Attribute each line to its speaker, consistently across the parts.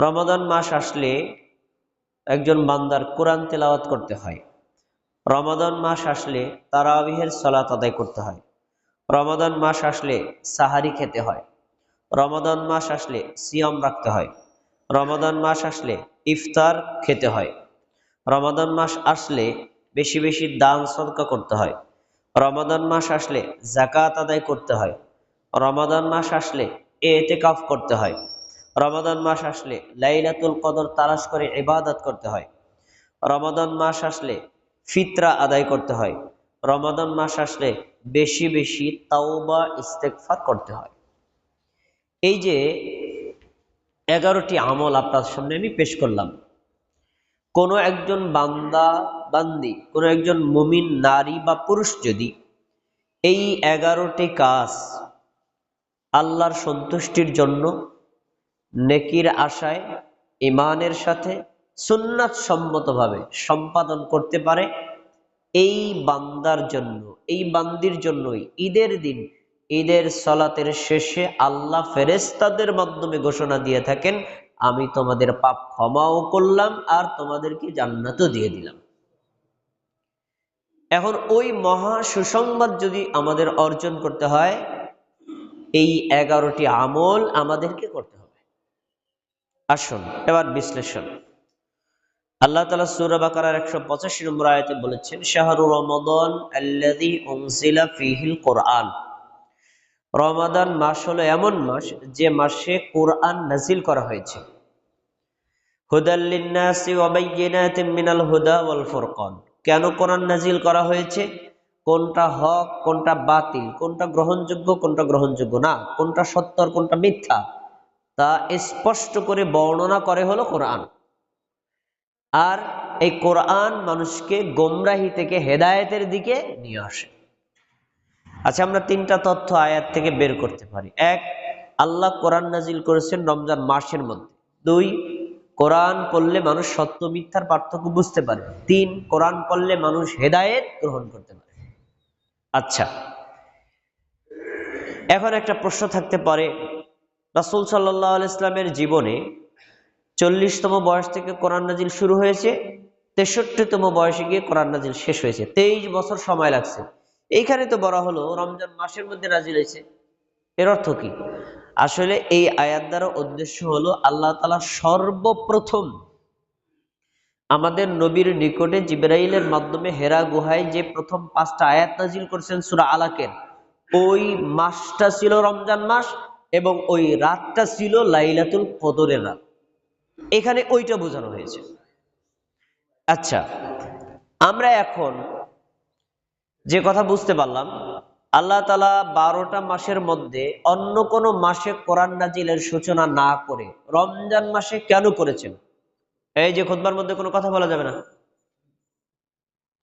Speaker 1: রমাদান মাস আসলে একজন বান্দার কোরআন তেলাওয়াত করতে হয়। রমাদান মাস আসলে তারাবিহের সলাত আদায় করতে হয়। রমাদান মাস আসলে সাহারি খেতে হয়। রমাদান মাস আসলে সিয়াম রাখতে হয়। রমাদান মাস আসলে ইফতার খেতে হয়। রমাদান মাস আসলে বেশি বেশি দান সদকা করতে হয়। রমাদান মাস আসলে জাকাত আদায় করতে হয়। রমাদান মাস আসলে এতেকাফ করতে হয়। রমাদান মাস আসলে লাইলাতুল কদর তালাশ করে ইবাদত করতে হয়। রমাদান মাস আসলে ফিতরা আদায় করতে হয়। রমাদান মাস আসলে বেশি বেশি তাওবা ইস্তেকফার করতে হয়। এই যে এগারোটি আমল আপনার সামনে আমি পেশ করলাম। কোনো একজন বান্দা, বান্দি, কোনো একজন মুমিন নারী বা পুরুষ যদি এই এগারোটি কাজ আল্লাহর সন্তুষ্টির জন্য নেকির আশায় ইমানের সাথে সুন্নাত সম্মতভাবে সম্পাদন করতে পারে। এই বান্দার জন্য, এই বান্দির জন্যই ঈদের দিন, ঈদের সলাতের শেষে আল্লাহ ফেরেস্তাদের মাধ্যমে ঘোষণা দিয়ে থাকেন, আমি তোমাদের পাপ ক্ষমাও করলাম আর তোমাদেরকে জান্নাতও দিয়ে দিলাম। এখন ওই মহা সুসংবাদ যদি আমাদের অর্জন করতে হয়, এই এগারোটি আমল আমাদেরকে করতে হবে আসুন, এবার বিশ্লেষণ। আল্লাহ তালা সুরা বাকার একশো পঁচাশি নম্বর আয়তে বলেছেন, শাহরু রমদন আল্লাদি ফিহিল কোরআন। রমাদান মাস হলো এমন মাস যে মাসে কোরআন নাজিল করা হয়েছে। মিনাল হুদা ওয়াল ফুরকান। কেন কোরআন নাজিল করা হয়েছে? কোনটা হক, কোনটা বাতিল, কোনটা গ্রহণযোগ্য কোনটা গ্রহণযোগ্য না, কোনটা সত্য কোনটা মিথ্যা? তা স্পষ্ট করে বর্ণনা করে হলো কোরআন। আর এই কোরআন মানুষকে গোমরাহি থেকে হেদায়েতের দিকে নিয়ে আসে। আচ্ছা আমরা তিনটা তথ্য আয়াত থেকে বের করতে পারি। এক, আল্লাহ কোরআন নাজিল করেছেন রমজান মাসের মধ্যে। দুই, কোরআন পড়লে মানুষ সত্য মিথ্যার পার্থক্য বুঝতে পারে। তিন, কোরআন পড়লে মানুষ হেদায়েত গ্রহণ করতে পারে। আচ্ছা এখন একটা প্রশ্ন থাকতে পারে রাসুল সাল্লাহ ইসলামের জীবনে চল্লিশতম বয়স থেকে কোরআন নাজিল শুরু হয়েছে, তেষট্টিতম বয়সে গিয়ে কোরআন নাজিল শেষ হয়েছে। তেইশ বছর সময় লাগছে। এইখানে তো বলা হলো, রমজান মাসের মধ্যে নাজিল হয়েছে। এর অর্থ কি? আসলে এই আয়াত দ্বারা উদ্দেশ্য হলো আল্লাহ তালা সর্বপ্রথম আমাদের নবীর নিকটে জিব্রাইলের মাধ্যমে হেরা গুহায় যে প্রথম পাঁচটা আয়াত নাজিল করেছেন সুরা আলাকের, ওই মাসটা ছিল রমজান মাস এবং ওই রাতটা ছিল লাইলাতুল কদরের রাত। এখানে ওইটা বোঝানো হয়েছে। আচ্ছা আমরা এখন যে কথা বুঝতে পারলাম, আল্লাহ তালা বারোটা মাসের মধ্যে অন্য কোনো মাসে কোরআন নাজিলের সূচনা না করে রমজান মাসে কেন করেছেন? এই যে খোদবার মধ্যে কোনো কথা বলা যাবে না।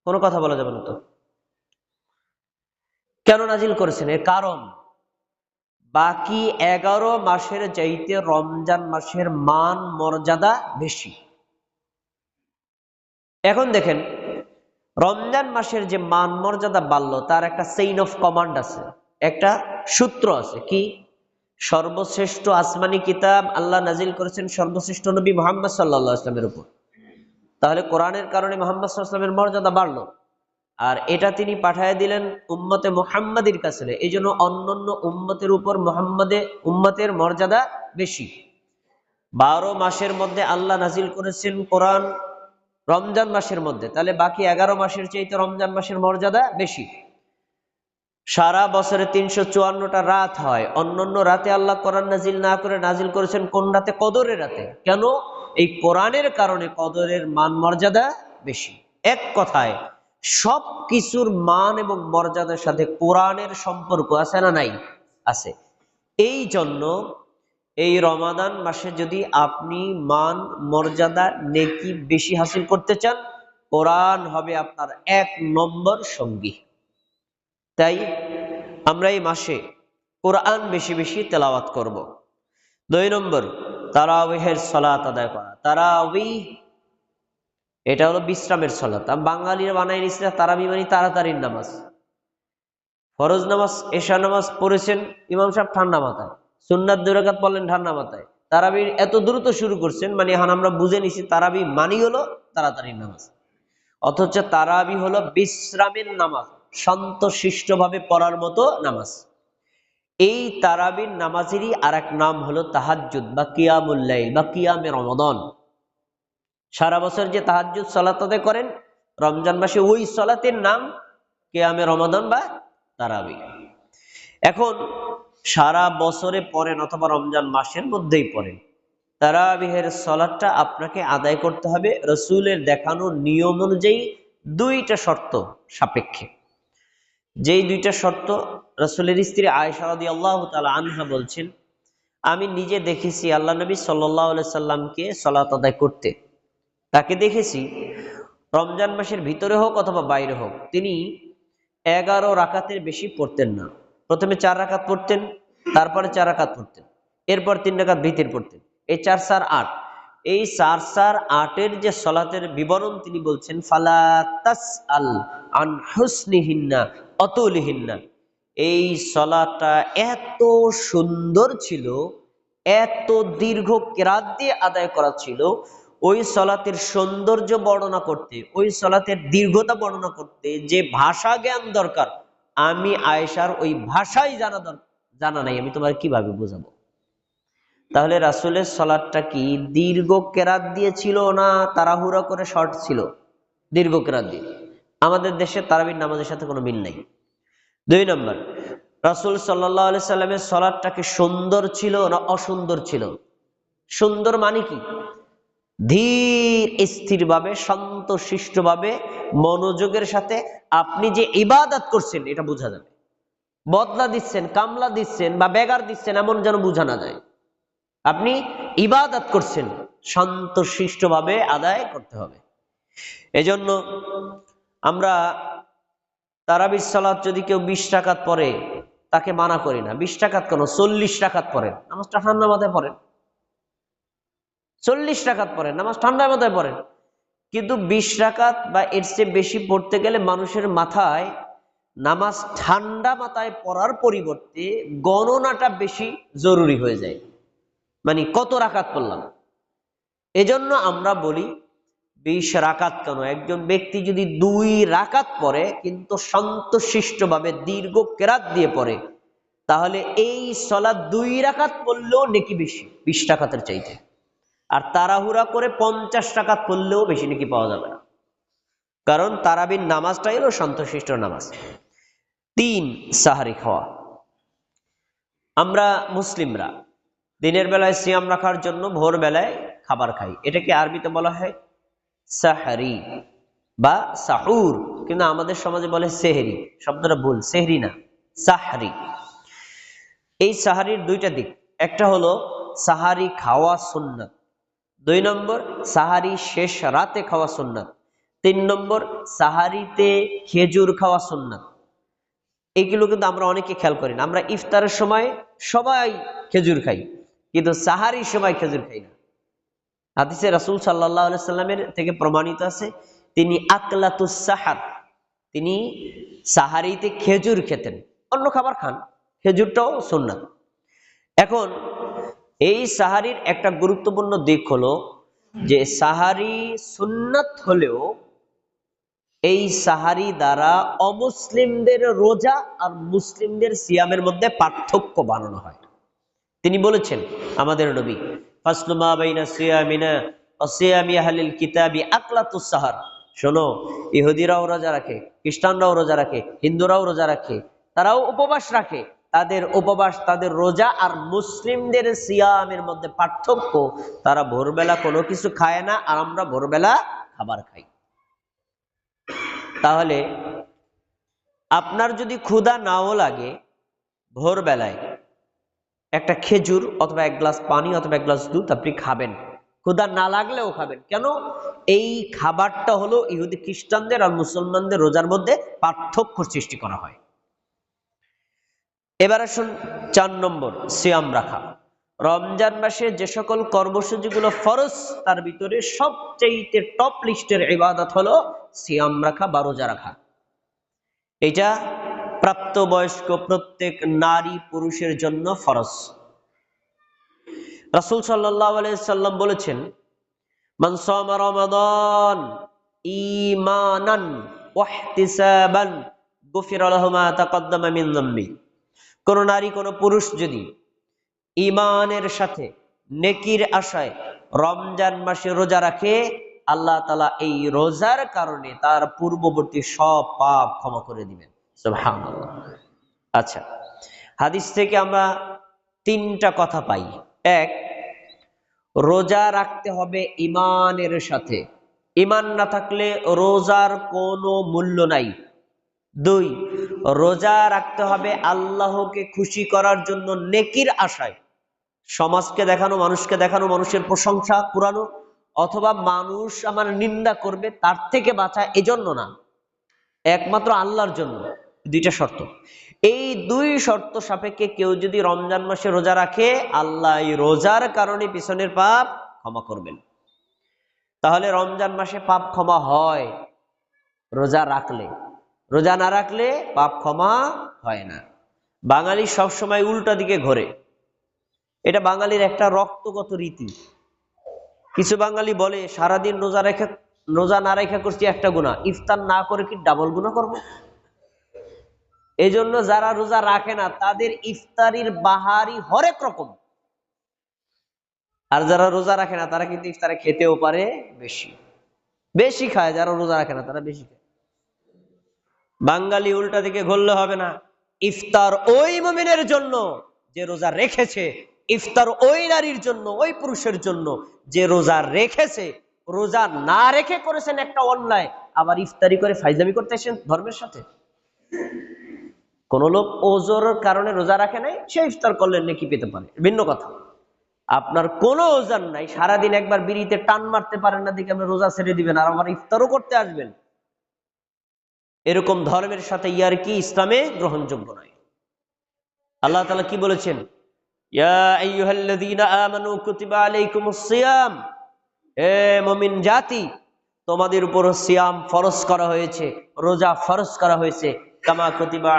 Speaker 1: কোনো কথা বলা যাবে না তো। কেন নাজিল করেছেন? এর কারণ বাকি এগারো মাসের চাইতে রমজান মাসের মান, মর্যাদা বেশি। এখন দেখেন, রমজান মাসের যে মান, মর্যাদা বাড়ল, তার একটা চেইন অফ কমান্ড আছে, একটা সূত্র আছে, কি? সর্বশ্রেষ্ঠ আসমানি কিতাব আল্লাহ নাজিল করেছেন সর্বশ্রেষ্ঠ নবী মোহাম্মদ সাল্লা ইসলামের উপর। তাহলে কোরআনের কারণে মোহাম্মদ সাল্লামের মর্যাদা বাড়লো। আর এটা তিনি পাঠায় দিলেন উম্মতে মোহাম্মদের কাছে। এই জন্য অন্যান্য উম্মতের উপর মোহাম্মদে, উম্মতের মর্যাদা বেশি। বারো মাসের মধ্যে আল্লাহ নাজিল করেছেন কোরআন রমজান মাসের মধ্যে। তাহলে বাকি এগারো মাসের চাইতে রমজান মাসের মর্যাদা বেশি। সারা বছরে তিনশো চুয়ান্নটা রাত হয়। অন্যান্য রাতে আল্লাহ কোরআন নাজিল না করে নাজিল করেছেন কোন রাতে? কদরের রাতে। কেন? এই কোরআনের কারণে কদরের মান মর্যাদা বেশি। এক কথায় সব কিছুর মান এবং মর্যাদার সাথে কোরআনের সম্পর্ক আছে না নাই? আছে। এই জন্য এই রমাদান মাসে যদি আপনি মান, মর্যাদা, নেকি বেশি হাসিল করতে চান, কোরআন হবে আপনার এক নম্বর সঙ্গী। তাই আমরা এই মাসে কোরআন বেশি বেশি তেলাওয়াত করব। দুই নম্বর তারাবিহের সলাত আদায় করা। তারাবি এটা হলো বিশ্রামের সলাত। বাঙালিরা বানাই নিচ্ছে তারাবি মানে তাড়াতাড়ির নামাজ। ফরজ নামাজ, এশা নামাজ পড়েছেন, ইমাম সাহেব ঠান্ডা মাথায়। সুন্নাত দুরাকাত পড়লেন ঠান্ডা মাথায়। তারাবির এত দ্রুত শুরু করছেন মানে এখন আমরা বুঝে নিছি তারাবি মানি হলো তাড়াতাড়ির নামাজ। অথচ তারাবি হলো বিশ্রামের নামাজ শান্ত ভাবে পড়ার মতো নামাজ। এই তারাবির নামাজেরই আর নাম হলো তাহাজুদ বা কিয়ামুল্লাইল বা কিয়ামে রমদন। সারা বছর যে তাহাজুদ সলাত করেন রমজান মাসে ওই সলাতের নাম কেয়ামে রমাদন বা তারাবি। এখন সারা বছরে পড়েন অথবা রমজান মাসের মধ্যেই পড়েন, তারাবিহের সলাটটা আপনাকে আদায় করতে হবে রসুলের দেখানো নিয়ম অনুযায়ী দুইটা শর্ত সাপেক্ষে। যেই দুইটা শর্ত রসুলের স্ত্রী আয়সারদি আল্লাহ আনহা বলছেন, আমি নিজে দেখেছি আল্লাহ নবী সাল্লাহ সাল্লামকে সলাত আদায় করতে। তাকে দেখেছি। রমজান মাসের ভিতরে হোক অথবা বাইরে হোক, তিনি এগারো রাকাতের বেশি পড়তেন না। প্রথমে চার রাকাত পড়তেন, তারপরে চার রাকাত পড়তেন, এরপর তিন রাকাত ভিতর পড়তেন। এই চার সার আট, এই চার সার আটের যে সলাতের বিবরণ তিনি বলছেন, ফালা তাস আল আন হুসনিহিন্না অতুলিহিন্না। এই সলাটা এত সুন্দর ছিল, এত দীর্ঘ কেরাত দিয়ে আদায় করা ছিল ওই সলাতের সৌন্দর্য বর্ণনা করতে, ওই সলাতের দীর্ঘতা বর্ণনা করতে যে ভাষা জ্ঞান দরকার, আমি আয়েশার ওই ভাষাই জানা জানা নাই, আমি তোমার কীভাবে বোঝাবো? তাহলে রাসুলের সলাদটা কি? দীর্ঘ কেরাত দিয়েছিল না তাড়াহুড়া করে শর্ট ছিল? দীর্ঘ কেরাত দিয়ে। আমাদের দেশে তারাবির নামাজের সাথে কোনো মিল নেই। দুই নম্বর, রাসুল সাল্লাহ আলি সাল্লামের সলাদটাকে সুন্দর ছিল না অসুন্দর ছিল? সুন্দর মানে কি? ধীর, স্থিরভাবে শান্ত শিষ্টভাবে মনোযোগের সাথে আপনি যে ইবাদত করছেন, এটা বোঝা যাবে। বদলা দিচ্ছেন, কামলা দিচ্ছেন বা বেগার দিচ্ছেন, এমন যেন বোঝা না যায়। আপনি ইবাদত করছেন শান্ত শিষ্টভাবে আদায় করতে হবে। এজন্য আমরা তারাবির সালাদ যদি কেউ বিশ টাকাত পরে তাকে মানা করি না। বিশ টাকাত কেন? চল্লিশ টাকাত পড়েন। নামাজটা ঠান্ডা মাথায় পড়েন। চল্লিশ রাকাত পড়েন, নামাজ ঠান্ডার মাথায় পড়েন। কিন্তু বিশ রাকাত বা এর চেয়ে বেশি পড়তে গেলে মানুষের মাথায় নামাজ ঠান্ডা মাথায় পড়ার পরিবর্তে গণনাটা বেশি জরুরি হয়ে যায়। মানে কত রাকাত পড়লাম? এজন্য আমরা বলি, বিশ রাকাত কেন? একজন ব্যক্তি যদি দুই রাকাত পড়ে, কিন্তু সন্তশিষ্টভাবে দীর্ঘ কেরাত দিয়ে পড়ে, তাহলে এই সলা দুই রাকাত পড়লেও নেকি বেশি, বিশ টাকাতের চাইতে। আর তাড়াহুড়া করে পঞ্চাশ টাকা পড়লেও বেশি নাকি পাওয়া যাবে না। কারণ তারাবির নামাজটাই হলো সন্তশিষ্ট নামাজ। তিন, সাহারি খাওয়া। আমরা মুসলিমরা, দিনের বেলায় সিয়াম রাখার জন্য ভোর বেলায় খাবার খাই। এটাকে আরবিতে বলা হয় সাহারি বা সাহুর। কিন্তু আমাদের সমাজে বলে সেহরি। শব্দটা ভুল, সেহরি না, সাহারি। এই সাহারির দুইটা দিক। একটা হলো সাহারি খাওয়া সুন্নত। দুই নম্বর, সাহারি শেষ রাতে খাওয়া সুন্নাত। তিন নম্বর, সাহারিতে খেজুর খাওয়া সুন্নাত। এইগুলো কিন্তু আমরা অনেকে খেয়াল করি না। আমরা ইফতারের সময় সবাই খেজুর খাই, কিন্তু সাহারির সময় খেজুর খাই না। হাদিসে রাসুল সাল্লাহ সাল্লামের থেকে প্রমাণিত আছে, তিনি আকলাতুস সাহার, তিনি সাহারিতে খেজুর খেতেন। অন্য খাবার খান, খেজুরটাও সুন্নাত। এখন এই সাহারির একটা গুরুত্বপূর্ণ দিক হলো যে সাহারি সুন্নাত হলেও এই সাহারি দ্বারা অমুসলিমদের রোজা আর মুসলিমদের সিয়ামের মধ্যে পার্থক্য বানানো হয়। তিনি বলেছেন, আমাদের নবী অসিয়ামিয়াহালিল কিতাবি আকলাতুস সাহার। শোনো, ইহুদিরাও রোজা রাখে, খ্রিস্টানরাও রোজা রাখে, হিন্দুরাও রোজা রাখে, তারাও উপবাস রাখে। তাদের উপবাস, তাদের রোজা আর মুসলিমদের সিয়ামের মধ্যে পার্থক্য, তারা ভোরবেলা কোনো কিছু খায় না আর আমরা ভোরবেলা খাবার খাই। তাহলে আপনার যদি ক্ষুধা নাও লাগে ভোরবেলায়, একটা খেজুর অথবা এক গ্লাস পানি অথবা এক গ্লাস দুধ আপনি খাবেন। ক্ষুধা না লাগলেও খাবেন। কেন? এই খাবারটা হলো ইহুদি খ্রিস্টানদের আর মুসলমানদের রোজার মধ্যে পার্থক্য সৃষ্টি করা হয়। এবার আসুন চার নম্বর, সিয়াম রাখা। রমজান মাসে যে সকল কর্মসূচিগুলো ফরজ, তার ভিতরে সবচেয়ে টপ লিস্টের ইবাদত হলো সিয়াম রাখা বা রোজা রাখা। এটা প্রাপ্তবয়স্ক প্রত্যেক নারী পুরুষের জন্য ফরজ। রাসুল সাল্লাম বলেছেন মানসামা রমাদান ইমানান ওয়াহতিসাবান গফির কোন নারী, কোন পুরুষ যদি ইমানের সাথে নেকির আশায় রমজান মাসে রোজা রাখে, আল্লাহ তালা এই রোজার কারণে তার পূর্ববর্তী সব পাপ ক্ষমা করে দিবেন। আচ্ছা হাদিস থেকে আমরা তিনটা কথা পাই। এক, রোজা রাখতে হবে ইমানের সাথে। ইমান না থাকলে রোজার কোনো মূল্য নাই। দুই, রোজা রাখতে হবে আল্লাহকে খুশি করার জন্য নেকির আশায়। সমাজকে দেখানো, মানুষকে দেখানো, মানুষের প্রশংসা কুরানো অথবা মানুষ আমার নিন্দা করবে, তার থেকে বাঁচা এজন্য না। একমাত্র আল্লাহর জন্য, দুইটা শর্ত। এই দুই শর্ত সাপেক্ষে কেউ যদি রমজান মাসে রোজা রাখে, আল্লাহ এই রোজার কারণে পিছনের পাপ ক্ষমা করবেন। তাহলে রমজান মাসে পাপ ক্ষমা হয়, রোজা রাখলে। রোজা না রাখলে পাপ ক্ষমা হয় না। বাঙালি সবসময় উল্টা দিকে ঘোরে। এটা বাঙালির একটা রক্তগত রীতি। কিছু বাঙালি বলে, সারাদিন রোজা রেখে, রোজা না রেখা করছি একটা গুণা ইফতার না করে কি ডাবল গুণা করব? এই জন্য যারা রোজা রাখে না, তাদের ইফতারির বাহারি হরেক রকম। আর যারা রোজা রাখে না, তারা কিন্তু ইফতারে খেতেও পারে বেশি। বেশি খায়, যারা রোজা রাখে না, তারা বেশি খায়। বাঙালি উল্টা দিকে ঘুরলে হবে না। ইফতার ওই মুমিনের জন্য যে রোজা রেখেছে, ইফতার ওই নারীর জন্য, ওই পুরুষের জন্য যে রোজা রেখেছে, রোজা না রেখে করেছেন একটা অন্যায়, আবার ইফতারি করে ফাইজলামি করতে এসেছেন ধর্মের সাথে। কোন লোক ওজোর কারণে রোজা রাখে নাই, সে ইফতার করলেন নাকি পেতে পারে। ভিন্ন কথা। আপনার কোনো ওজন নাই, সারাদিন একবার বিড়িতে টান মারতে পারেন না, দেখে আপনি রোজা ছেড়ে দিবেন, আর আমার ইফতারও করতে আসবেন। এরকম ধর্মের সাথে ইয়ার কি ইসলামে গ্রহণযোগ্য নয়। আল্লাহ তালা কি বলেছেন? জাতি, তোমাদের উপর সিয়াম ফরজ করা হয়েছে, রোজা ফরজ করা হয়েছে। কামা কুতিবা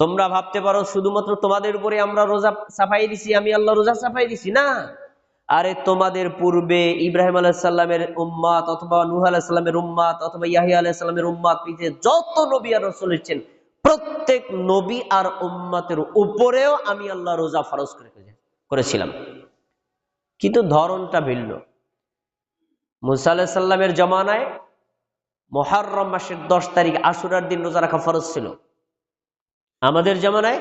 Speaker 1: তোমরা ভাবতে পারো, শুধুমাত্র তোমাদের উপরে আমরা রোজা সাফাই দিছি, আমি আল্লাহ রোজা সাফাই দিছি, না। আরে তোমাদের পূর্বে ইব্রাহিম আলাইসাল্লামের উম্মাত অথবা নুহ আলাইসাল্লামের উম্মাত অথবা ইয়াহিয়া আলাইসাল্লামের উম্মাত পিছিয়ে যত নবী আর রসুল এসেছেন, প্রত্যেক নবী আর উম্মাতের উপরেও আমি আল্লাহ রোজা ফরজ করে করেছিলাম। কিন্তু ধরনটা ভিন্ন। মুসা আলাহিসাল্লামের জমানায় মহারম মাসের দশ তারিখ আশুরার দিন রোজা রাখা ফরজ ছিল। আমাদের জমানায়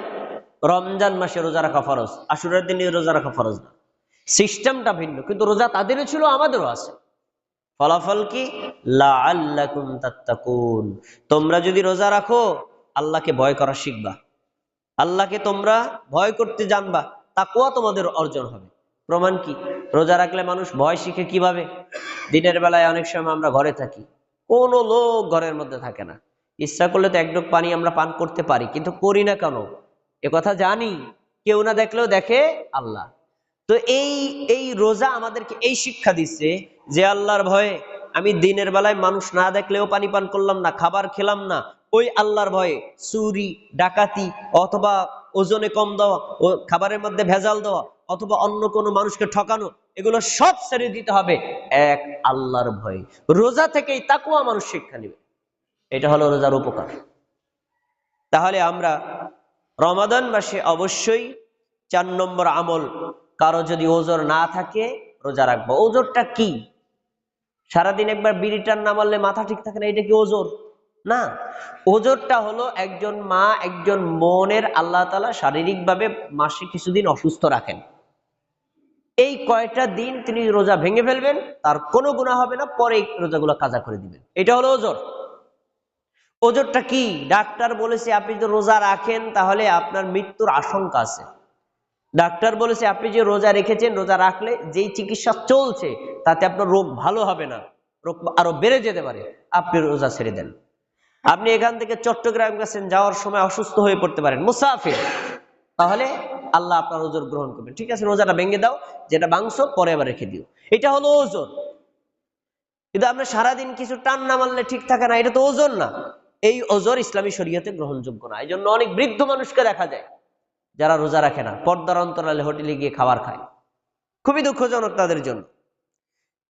Speaker 1: রমজান মাসে রোজা রাখা ফরজ, আশুরার দিনে রোজা রাখা ফরজ না। সিস্টেমটা ভিন্ন, কিন্তু রোজা তাদেরও ছিল, আমাদেরও আছে। ফলাফল কি? তোমরা যদি রোজা রাখো, আল্লাহকে ভয় করা শিখবা। আল্লাহকে তোমরা ভয় করতে জানবা, তাকুয়া তোমাদের অর্জন হবে। প্রমাণ কি? রোজা রাখলে মানুষ ভয় শিখে কীভাবে? দিনের বেলায় অনেক সময় আমরা ঘরে থাকি। কোনো লোক ঘরের মধ্যে থাকে না। ইচ্ছা করলে তো এক ডোক পানি আমরা পান করতে পারি, কিন্তু করি না কেন? কথা জানি, কেউ না দেখলেও দেখে আল্লাহ। তো এই এই রোজা আমাদেরকে এই শিক্ষা দিচ্ছে যে আল্লাহর ভয়ে আমি দিনের বেলায় মানুষ না দেখলেও পানি পান করলাম না, খাবার খেলাম না, ওই আল্লাহর ভয়ে চুরি, ডাকাতি অথবা ওজনে কম দেওয়া, ও খাবারের মধ্যে ভেজাল দেওয়া অথবা অন্য কোনো মানুষকে ঠকানো, এগুলো সব ছেড়ে দিতে হবে এক আল্লাহর ভয়ে। রোজা থেকেই তাকুয়া মানুষ শিক্ষা নেবে। এটা হলো রোজার উপকার। তাহলে আমরা রমাদান মাসে অবশ্যই চার নম্বর আমল কারও যদি ওজোর না থাকে, রোজা রাখব। ওজোরটা কি? সারাদিন একবার বিড়িটার না মারলে মাথা ঠিক থাকে না, এটা কি ওজোর? না। ওজোরটা হলো একজন মা, একজন মনের আল্লাহ তালা শারীরিকভাবে মাসে কিছুদিন অসুস্থ রাখেন। এই কয়টা দিন তিনি রোজা ভেঙে ফেলবেন, তার কোনো গুণা হবে না, পরে রোজাগুলো কাজা করে দিবেন। এটা হলো ওজোর। ওজোরটা কি? ডাক্তার বলেছে, আপনি যদি রোজা রাখেন, তাহলে আপনার মৃত্যুর আশঙ্কা আছে। ডাক্তার বলেছে, আপনি যে রোজা রেখেছেন, রোজা রাখলে যেই চিকিৎসা চলছে, তাতে আপনার রোগ ভালো হবে না। রোগ আরও বেড়ে যেতে পারে। আপনি রোজা ছেড়ে দেন। আপনি এখান থেকে চট্টগ্রাম গেছেন, যাওয়ার সময় অসুস্থ হয়ে পড়তে পারেন। মুসাফির। তাহলে আল্লাহ আপনার ওজোর গ্রহণ করবেন। ঠিক আছে, রোজাটা ভেঙে দাও, যেটা মাংস পরে আবার রেখে দিও। এটা হলো ওজন কিন্তু আপনি সারাদিন কিছু টান না মারলে ঠিক থাকে না, এটা তো ওজন না। এই ওজোর ইসলামী শরীয়তে গ্রহণযোগ্য না। এই জন্য অনেক বৃদ্ধ মানুষকে দেখা যায়। যারা রোজা রাখে না, পর্দার অন্তরালে হোটেলে গিয়ে খাবার খায়। খুবই দুঃখজনক তাদের জন্য।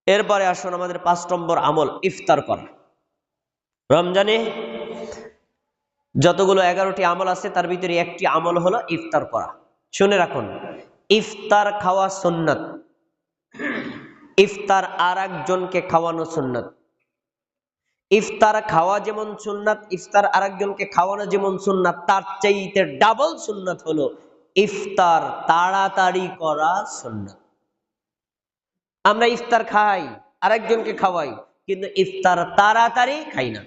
Speaker 1: এরপরে আসুন আমাদের পাঁচ নম্বর আমল, ইফতার করা। রমজানে যতগুলো এগারোটি আমল আছে, তার ভিতরে একটি আমল হলো ইফতার করা। শুনে রাখুন, ইফতার খাওয়া সুন্নত। ইফতার আর একজনকে খাওয়ানো সুন্নত। ইফতার খাওয়া যেমন সুন্নাত, ইফতার আরেকজনকে খাওয়ানো যেমন সুন্নাত, তার চাইতে ডাবল সুন্নাত হলো ইফতার তাড়াতাড়ি করা সুন্নাত। আমরা ইফতার খাই, আরেকজনকে খাওয়াই, কিন্তু ইফতার তাড়াতাড়ি খাই না।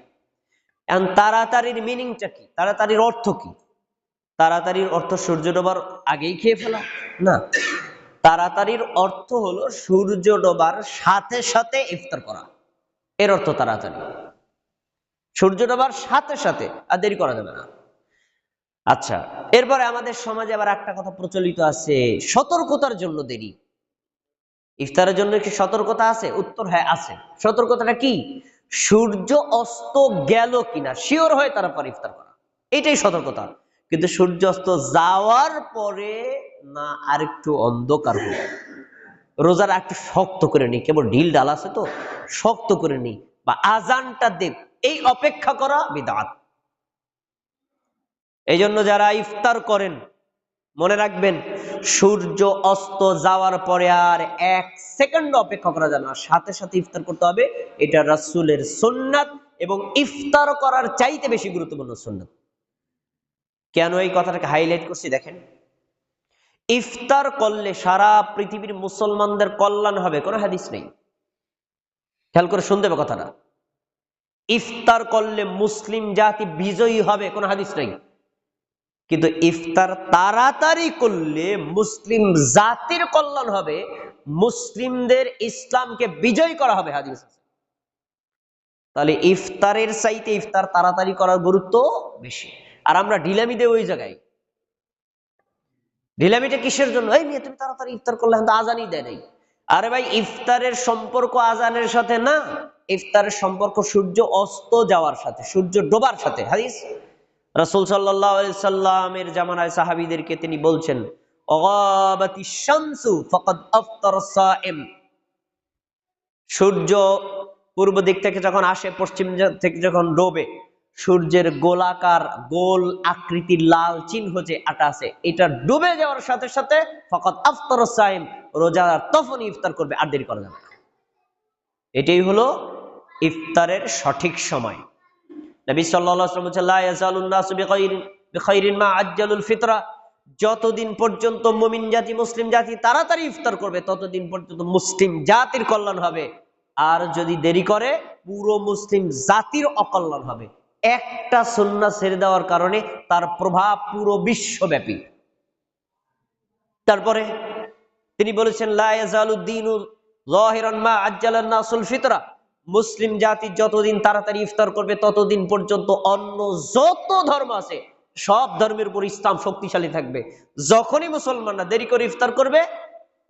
Speaker 1: এখন তাড়াতাড়ির মিনিংটা কি? তাড়াতাড়ির অর্থ কি? তাড়াতাড়ির অর্থ সূর্য ডোবার আগেই খেয়ে ফেলা। না, তাড়াতাড়ির অর্থ হলো সূর্য ডোবার সাথে সাথে ইফতার করা। এর অর্থ তাড়াতাড়ি। সূর্য ডোবার সাথে সাথে আর দেরি করা যাবে না। আচ্ছা এরপরে আমাদের সমাজে আবার একটা কথা প্রচলিত আছে, সতর্কতার জন্য দেরি। ইফতারের জন্য কি সতর্কতা আছে? উত্তর হ্যাঁ আছে। সতর্কতাটা কি? সূর্য অস্ত গেল কিনা, শিওর হয়ে তারপর ইফতার করা। এটাই সতর্কতা। কিন্তু সূর্য অস্ত যাওয়ার পরে না, আরেকটু অন্ধকার হলো রোজার একটু শক্ত করে নি কেবল ঢিল ডাল আছে তো? শক্ত করে নি বা আজানটা দেব এই অপেক্ষা করা বিদাত। এই জন্য যারা ইফতার করেন, মনে রাখবেন, সূর্য অস্ত যাওয়ার পরে আর এক সেকেন্ড অপেক্ষা করা যায় না। সাথে সাথে ইফতার করতে হবে, এটা রাসূলের সুন্নাত এবং ইফতার করার চাইতে বেশি গুরুত্বপূর্ণ সুন্নাত। কেন এই কথাটাকে হাইলাইট করছি দেখেন? ইফতার করলে সারা পৃথিবীর মুসলমানদের কল্যাণ হবে, কোনো হাদিস নেই। খেয়াল করে শুনতে হবে কথাটা। ইফতার করলে মুসলিম জাতি বিজয়ী হবে, কোনো হাদিস নেই। কিন্তু ইফতার তাড়াতাড়ি করলে মুসলিম জাতির কল্যাণ হবে, মুসলিমদের ইসলামকে বিজয় করা হবে, হাদিস তাহলে ইফতারের চাইতে ইফতার তাড়াতাড়ি করার গুরুত্ব বেশি। আর আমরা ঢিলামি দেই ওই জায়গায়। ঢিলামিটা কিসের জন্য? এই মেয়ে, তুমি তাড়াতাড়ি ইফতার করলে এখন তো আজানই দেয় নাই। আরে ভাই, ইফতারের সম্পর্ক আজানের সাথে না। ইফতারের সম্পর্ক সূর্য অস্ত যাওয়ার সাথে, সূর্য ডোবার সাথে। হাদিস? রাসূল আলাইহি সাল্লামের জামানায় সাহাবীদেরকে তিনি বলছেন সূর্য পূর্ব দিক থেকে যখন আসে, পশ্চিম থেকে যখন ডোবে, সূর্যের গোলাকার গোল আকৃতির লাল চিহ্ন যে আটা আছে, এটা ডুবে যাওয়ার সাথে সাথে ফকত আফতর সাইম রোজাদার তখনই ইফতার করবে, আর দেরি করা যাবে এটাই হলো ইফতারের সঠিক সময়। নবী সাল্লাল্লাহু আলাইহি ওয়াসাল্লাম বলেছেন, লা ইয়াজালুন নাসু বিখাইরিন বিখাইরিন মা আজ্জালুল ফিতরা। যতদিন পর্যন্ত মুমিন জাতি মুসলিম জাতি তাড়াতাড়ি ইফতার করবে ততদিন পর্যন্ত মুসলিম জাতির কল্যাণ হবে। আর যদি দেরি করে পুরো মুসলিম জাতির অকল্যাণ হবে। একটা সুন্নাহ ছেড়ে দেওয়ার কারণে তার প্রভাব পুরো বিশ্বব্যাপী। তারপরে তিনি বলেছেন লা ইয়াজালুদ্দিনু যাহিরান মা আজ্জালান নাসুল ফিতরা। মুসলিম জাতি যতদিন তাড়াতাড়ি ইফতার করবে, ততদিন পর্যন্ত অন্য যত ধর্ম আছে, সব ধর্মের উপর ইসলাম শক্তিশালী থাকবে। যখনই মুসলমানরা দেরি করে ইফতার করবে,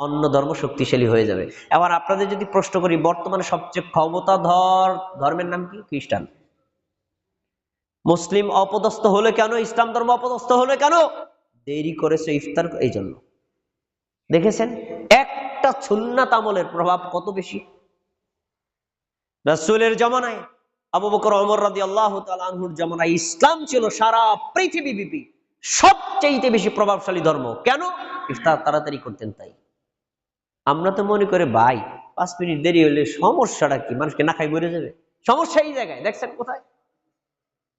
Speaker 1: অন্য ধর্ম শক্তিশালী হয়ে যাবে। এবার আপনাদের যদি প্রশ্ন করি, বর্তমানে সবচেয়ে ক্ষমতাধর ধর্মের নাম কি? খ্রিস্টান। মুসলিম অপদস্থ হলে কেন? ইসলাম ধর্ম অপদস্থ হলে কেন? দেরি করেছে ইফতার এই জন্য দেখেছেন? একটা সুন্নাত আমলের প্রভাব কত বেশি? রাসুলের জমানায় আবু বকর অমর রাজি আল্লাহ তালহুর জমানায় ইসলাম ছিল সারা পৃথিবী বিপি সবচেয়ে বেশি প্রভাবশালী ধর্ম। কেন? ইফতার তাড়াতাড়ি করতেন তাই। আমরা তো মনে করে, ভাই, পাঁচ মিনিট দেরি হলে সমস্যাটা কি? মানুষকে না খাই বেড়ে যাবে? সমস্যা এই জায়গায়, দেখছেন কোথায়?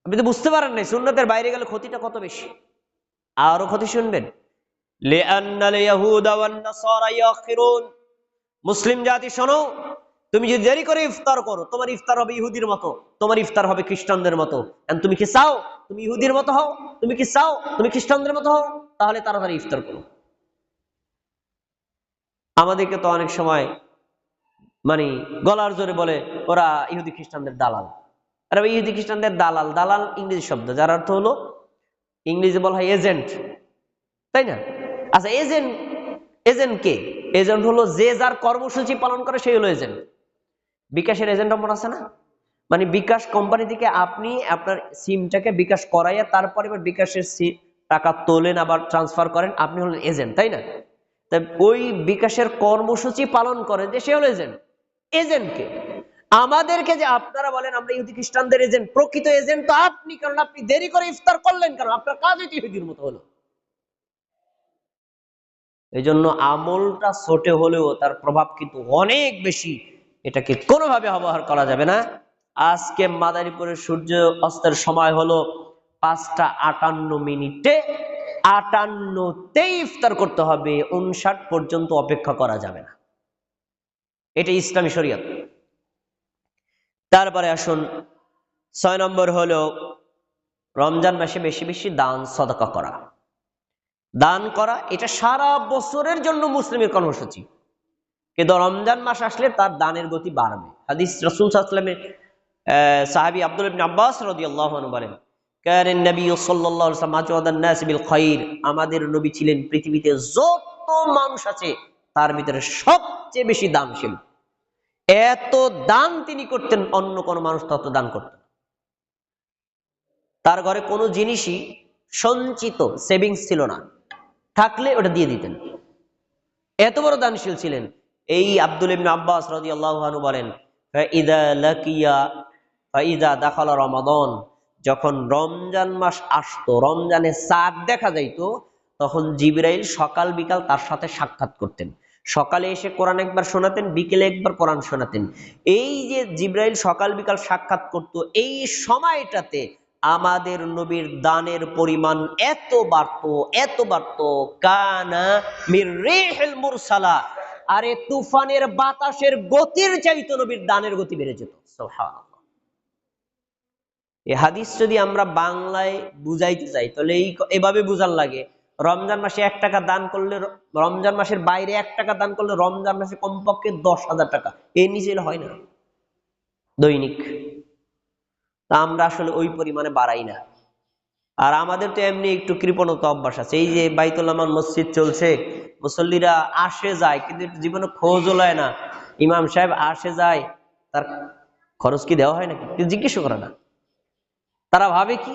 Speaker 1: আপনি তো বুঝতে পারেন নাই, সুন্নতের বাইরে গেলে ক্ষতিটা কত বেশি। আরও ক্ষতি শুনবেন। মুসলিম জাতি শোনো তুমি যদি দেরি করে ইফতার করো, তোমার ইফতার হবে ইহুদির মতো, তোমার ইফতার হবে খ্রিস্টানদের মতো। তুমি কি চাও? তুমি ইহুদির মতো হও? তুমি কি চাও? তুমি খ্রিস্টানদের মতো হও? তাহলে তাড়াতাড়ি ইফতার করো। আমাদেরকে তো অনেক সময় মানে গলার জোরে বলে, ওরা ইহুদি খ্রিস্টানদের দালাল। আর ইহুদি খ্রিস্টানদের দালাল। দালাল ইংরেজি শব্দ, যার অর্থ হলো, ইংরেজি বলা হয় এজেন্ট। তাই না? আচ্ছা এজেন্ট এজেন্ট কে? এজেন্ট হলো যে যার কর্মসূচি পালন করে সেই হলো এজেন্ট। বিকাশের এজেন্ট নম্বর আছে না? মানে বিকাশ কোম্পানি থেকে আপনি আপনার সিমটাকে বিকাশ করাইয়া তারপরে এবার বিকাশের টাকা তোলেন, আবার ট্রান্সফার করেন, আপনি হলেন এজেন্ট তাই না? ওই বিকাশের কর্মসূচি পালন করেন যে সে হলো এজেন্ট এজেন্টকে আমাদেরকে যে আপনারা বলেন, আমরা ইহুদি খ্রিস্টানদের এজেন্ট প্রকৃত এজেন্ট তো আপনি, কারণ আপনি দেরি করে ইফতার করলেন কারণ আপনার কাজই তো ইহুদির মতো হলো। এই জন্য আমলটা ছোটে হলেও তার প্রভাব কিন্তু অনেক বেশি। এটাকে কোনোভাবে ব্যবহার করা যাবে না। আজকে মাদারীপুরের সূর্য অস্তের সময় হলো পাঁচটা আটান্ন মিনিটে। আটান্নতেই ইফতার করতে হবে, উনষাট পর্যন্ত অপেক্ষা করা যাবে না। এটা ইসলামী শরীয়ত। তারপরে আসুন, ছয় নম্বর হলো রমজান মাসে বেশি বেশি দান, সদকা করা। দান করা, এটা সারা বছরের জন্য মুসলিমের কর্মসূচি। কিন্তু রমজান মাস আসলে তার দানের গতি বাড়বে। হাদিস রসুল সাল্লামের সাহাবি আব্দুল আব্বাস রাদিয়াল্লাহু আনহু বলেন কারেন নবী সাল্লাল্লাহু আলাইহি খাইর আমাদের নবী ছিলেন পৃথিবীতে যত মানুষ আছে, তার ভিতরে সবচেয়ে বেশি দানশীল। এত দান তিনি করতেন, অন্য কোন মানুষ তত দান করতেন তার ঘরে কোনো জিনিসই সঞ্চিত সেভিংস ছিল না। থাকলে ওটা দিয়ে দিতেন। এত বড় দানশীল ছিলেন। এই আব্দুল ইবনে আব্বাস রাদিয়াল্লাহু আনহু বলেন, ফাইদা রমাদান। যখন রমজান মাস আসতো, রমজানে চাঁদ দেখা যাইতো, তখন জিবরাইল সকাল বিকাল তার সাথে সাক্ষাৎ করতেন। সকালে এসে কোরআন একবার শোনাতেন, বিকেলে একবার কোরআন শোনাতেন। এই যে জিব্রাইল সকাল বিকাল সাক্ষাৎ করত, এই সময়টাতে আমাদের নবীর দানের পরিমাণ এত বাড়ত এত বাড়ত। কানা মির রেহেল মুরসালা। আরে তুফানের বাতাসের গতির চাইতো নবীর দানের গতি বেড়ে যেত। এই হাদিস যদি আমরা বাংলায় বুঝাইতে চাই তাহলে এই এভাবে বুঝার লাগে। রমজান মাসে এক টাকা দান করলে রমজান মাসের বাইরে এক টাকা দান করলে রমজান মাসে কমপক্ষে দশ হাজার টাকা। এর নিচে হয় না। দৈনিক। তা আমরা আসলে ওই পরিমাণে বাড়াই না। আর আমাদের তো এমনি একটু কৃপণতা অভ্যাস আছে। এই যে বাইতুল আমান মসজিদ চলছে, মুসল্লিরা আসে যায়, কিন্তু জীবনে খোঁজও লয় না। ইমাম সাহেব আসে যায়, তার খরচ কি দেওয়া হয় নাকি? জিজ্ঞেস করে না। তারা ভাবে কি?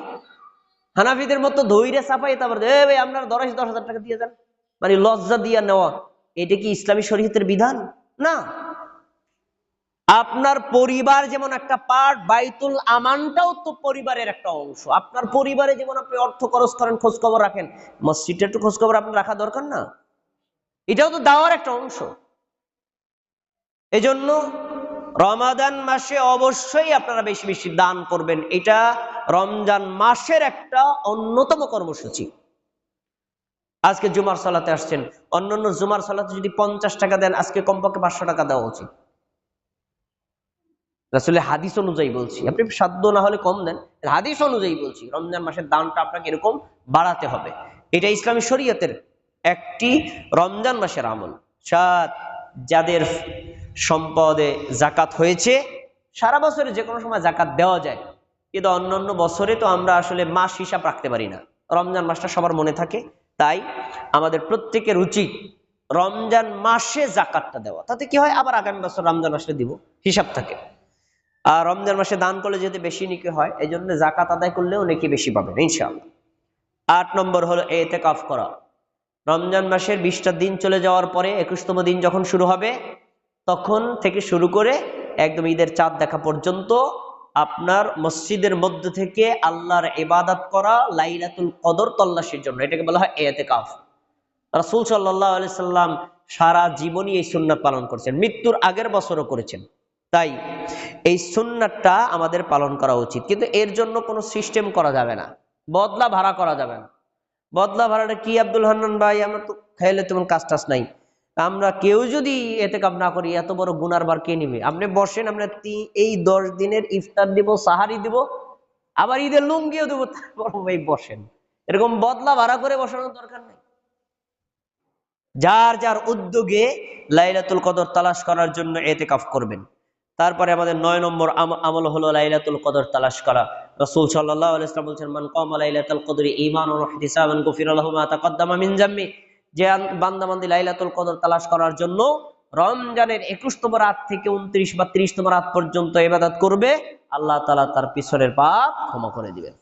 Speaker 1: হানাফিদের মতো ধৈর্য চাপাই তারপর আপনার দশ দশ হাজার টাকা দিয়ে যান। মানে লজ্জা দিয়া নেওয়া, এটা কি ইসলামী শরীয়তের বিধান? না। আপনার পরিবার যেমন একটা পার্ট, বাইতুল আমানটাও তো পরিবারের একটা অংশ। আপনার পরিবারে যেমন আপনি অর্থ খরচ করেন খোঁজ খবর রাখেন, মসজিদটা একটু খোঁজ খবর আপনার রাখা দরকার না? এটাও তো দাওয়ার একটা অংশ। এজন্য রমাদান মাসে অবশ্যই আপনারা বেশি বেশি দান করবেন। এটা রমজান মাসের একটা অন্যতম কর্মসূচি। আজকে জুমার সালাতে আসছেন। অন্যান্য জুমার সালাতে যদি পঞ্চাশ টাকা দেন, আজকে কমপক্ষে পাঁচশো টাকা দেওয়া উচিত। আসলে হাদিস অনুযায়ী বলছি। আপনি সাধ্য না হলে কম দেন হাদিস অনুযায়ী বলছি, রমজান মাসের দানটা আপনাকে এরকম বাড়াতে হবে। এটা ইসলামী শরীয়তের একটি রমজান মাসের আমল। সাত, যাদের সম্পদে জাকাত হয়েছে, সারা বছরে যে কোনো সময় জাকাত দেওয়া যায়। কিন্তু অন্যান্য বছরে তো আমরা আসলে মাস হিসাব রাখতে পারি না। রমজান মাসটা সবার মনে থাকে, তাই আমাদের প্রত্যেকের উচিত রমজান মাসে জাকাতটা দেওয়া। তাতে কি হয়? আবার আগামী বছর রমজান মাসে দিব, হিসাব থাকে। আর রমজান মাসে দান করলে যদি বেশি নিকে হয় এই জন্য জাকাত আদায় করলেও নাকি বেশি পাবেন, ইনশাআল্লাহ। আট নম্বর হলো এতে কাফ করা। রমজান মাসের বিশটা দিন চলে যাওয়ার পরে একুশতম দিন যখন শুরু হবে, তখন থেকে শুরু করে একদম ঈদের চাঁদ দেখা পর্যন্ত আপনার মসজিদের মধ্যে থেকে আল্লাহর ইবাদত করা লাইলাতুল কদর তল্লাশির জন্য, এটাকে বলা হয় এতে কাফ রাসুল সাল্লাহ সাল্লাম সারা জীবনই এই সুন্নাত পালন করেছেন, মৃত্যুর আগের বছরও করেছেন। তাই এই সুন্নাতটা আমাদের পালন করা উচিত। কিন্তু এর জন্য কোনো সিস্টেম করা যাবে না। বদলা ভাড়া করা যাবে না। বদলা ভাড়াটা কি আব্দুল হান্নান, ভাই, আমরা তো খাইলে তেমন কাজ টাজ নাই। আমরা কেউ যদি এতে কাপ না করি, এত বড় গুনার বার কে নিবে? আপনি বসেন, আমরা এই দশ দিনের ইফতার দিব, সাহারি দিব, আবার ঈদের লুঙ্গিও দেবো, তারপর ভাই বসেন। এরকম বদলা ভাড়া করে বসানোর দরকার নেই। যার যার উদ্যোগে লাইলাতুল কদর তালাশ করার জন্য এতে কাফ করবেন। তারপরে আমাদের নয় নম্বর আম- আমল হলো লাইলাতুল কদর তালাশ করা। রসুল সাল্লাহ আলাইসলাম বলছেন, মান কম লাইলাতুল কদরি ইমান মিন জাম্মি। যে বান্দাবান্দি লাইলাতুল কদর তালাশ করার জন্য রমজানের একুশতম রাত থেকে উনত্রিশ বা ত্রিশতম রাত পর্যন্ত ইবাদত করবে, আল্লাহ তালা তার পিছনের পাপ ক্ষমা করে দিবেন।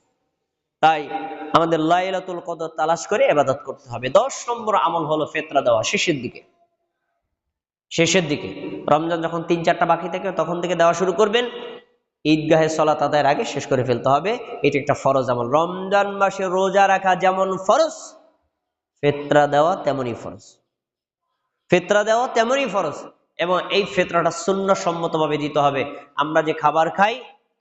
Speaker 1: তাই আমাদের লাইলাতুল কদর তালাশ করে এবাদত করতে হবে। দশ নম্বর আমল হলো ফেতরা দেওয়া, শেষের দিকে। শেষের দিকে। রমজান যখন তিন চারটা বাকি থাকে, তখন থেকে দেওয়া শুরু করবেন। ঈদগাহে সলাত আদায়ের আগে শেষ করে ফেলতে হবে। এটি একটা ফরজ আমল। রমজান মাসে রোজা রাখা যেমন ফরজ, ফেতরা দেওয়া তেমনই ফরজ। ফেতরা দেওয়া তেমনই ফরজ এবং এই ফেতরাটা সম্মতভাবে দিতে হবে। আমরা যে খাবার খাই,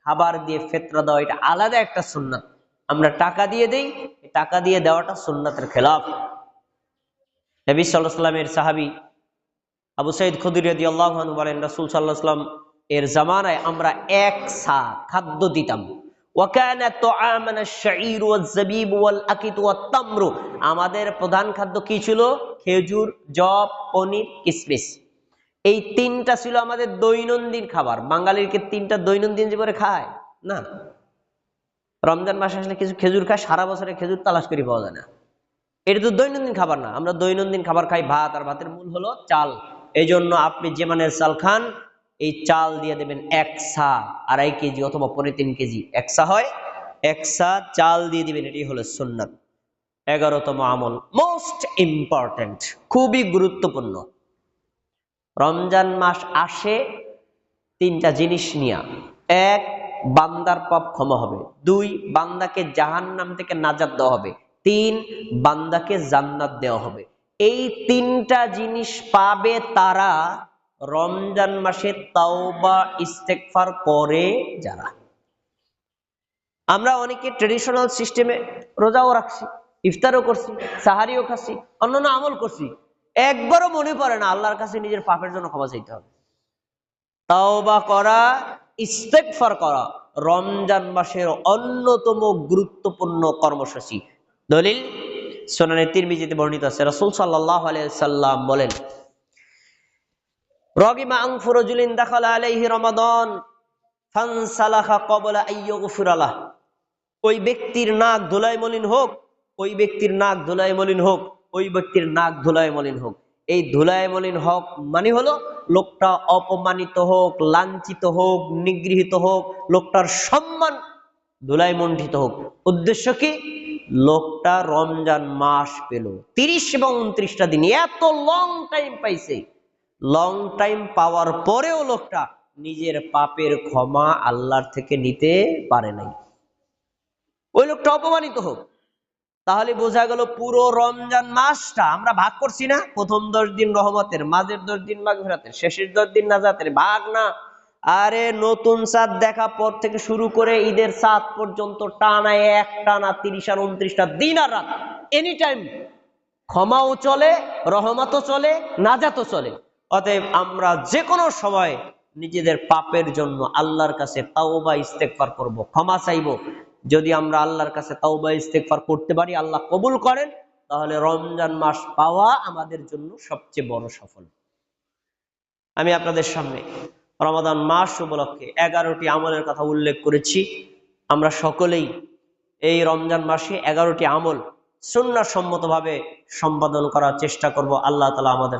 Speaker 1: খাবার দিয়ে ফেতরা দেওয়া, এটা আলাদা একটা সুন্নাত। আমরা টাকা দিয়ে দেই টাকা দিয়ে দেওয়াটা সুন্নাতের খেলাফ। নবী সাল্লাহ সাল্লামের সাহাবি আবু সঈদ খদিরিয়াদি আল্লাহন বলেন, রাসুল সাল্লাহ সাল্লাম এর জামানায় আমরা এক সা খাদ্য দিতাম। আমাদের প্রধান খাদ্য কি ছিল? খেজুর জব পনির, কিসমিস। এই তিনটা ছিল আমাদের দৈনন্দিন খাবার। বাঙালিরকে তিনটা দৈনন্দিন জীবনে খায়? না। রমজান মাসে আসলে কিছু খেজুর খায়, সারা বছরে খেজুর তালাশ করে পাওয়া যায় না। এটা তো দৈনন্দিন খাবার না। আমরা দৈনন্দিন খাবার খাই, ভাত আর ভাতের মূল হলো চাল। এই জন্য আপনি যে মানের চাল খান, এই চাল দিয়ে দেবেন এক সা, আড়াই কেজি অথবা পনেরো তিন কেজি। এক সা হয়, এক সা চাল দিয়ে দিবেন এটি হলো সুন্নাত। এগারোতম আমল মোস্ট ইম্পর্টেন্ট খুবই গুরুত্বপূর্ণ। রমজান মাস আসে, তিনটা জিনিস নিয়া। এক, বান্দার পাপ ক্ষমা হবে। দুই, বান্দাকে জাহান নাম থেকে নাজাদ দেওয়া হবে। তিন, বান্দাকে জান্নাত দেওয়া হবে। এই তিনটা জিনিস পাবে তারা রমজান মাসে তাওবা ইস্তেকফার করে যারা। আমরা অনেকে ট্রেডিশনাল সিস্টেমে রোজাও রাখছি, ইফতারও করছি, সাহারিও খাচ্ছি, অন্যান্য আমল করছি। একবারও মনে পড়ে না আল্লাহর কাছে নিজের পাপের জন্য ক্ষমা চাইতে হবে। তাওবা করা ইস্তেকফার করা রমজান মাসের অন্যতম গুরুত্বপূর্ণ কর্মসূচি। দলিল সোনানে তিরমিজিতে বর্ণিত আছে। রাসূল সাল্লাল্লাহু আলাইহি সাল্লাম বলেন আলাইহি রমাদান আইয়ুগফিরালাহ ওই ব্যক্তির নাক মলিন হোক, ওই ব্যক্তির নাক মলিন হোক, ওই ব্যক্তির নাক মলিন হোক। এই মলিন হোক মানে হলো লোকটা অপমানিত হোক, লাঞ্ছিত হোক, নিগৃহীত হোক, লোকটার সম্মান ধুলাই মণ্ডিত হোক। উদ্দেশ্য কি? লোকটা রমজান মাস পেল। তিরিশ এবং উনত্রিশটা দিন। এত লং টাইম পাইছে। লং টাইম পাওয়ার পরেও লোকটা নিজের পাপের ক্ষমা আল্লাহর থেকে নিতে পারে নাই। ওই লোকটা অপমানিত হোক। তাহলে বোঝা গেল পুরো রমজান মাসটা আমরা ভাগ করছি না। প্রথম দশ দিন রহমতের, মাঝের দশ দিন মাগফিরাতের, শেষের দশ দিন নাজাতের, ভাগ না। আরে নতুন চাঁদ দেখা পর থেকে শুরু করে ঈদের চাঁদ পর্যন্ত টানা এক টানা তিরিশ আর উনত্রিশটা দিন আর রাত। এনি টাইম ক্ষমাও চলে, রহমতও চলে, নাজাতও চলে। অতএব আমরা যে কোনো সময় নিজেদের পাপের জন্য আল্লাহর কাছে তাওবা ইস্তেকফার করব। ক্ষমা চাইব। যদি আমরা আল্লাহর কাছে তাওবা ইস্তেকফার করতে পারি, আল্লাহ কবুল করেন, তাহলে রমজান মাস পাওয়া আমাদের জন্য সবচেয়ে বড় সফল। আমি আপনাদের সামনে রমাদান মাস উপলক্ষে এগারোটি আমলের কথা উল্লেখ করেছি। আমরা সকলেই এই রমজান মাসে এগারোটি আমল সুন্নাসম্মতভাবে সম্পাদন করার চেষ্টা করব। আল্লাহ তালা আমাদের